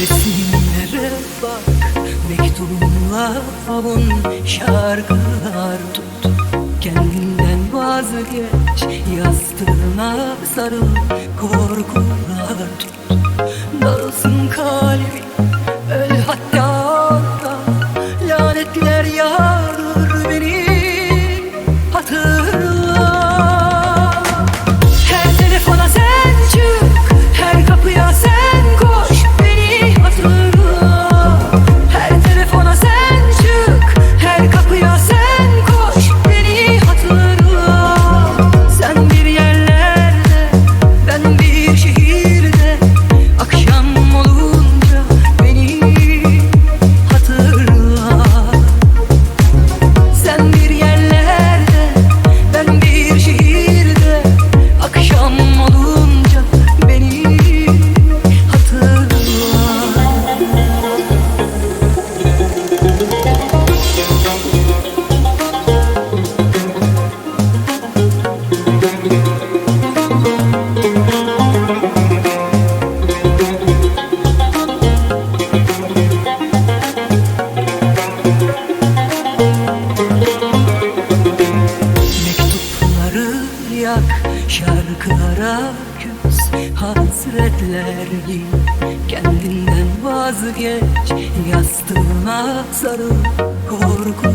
Resimlere bak, mektubumla avun şarkılar tut. Kendini vazgeç. Yastığına sarıl korkular Darılsın kalbim Kara küs hasretler giy Kendinden vazgeç Yastığına sarıl korku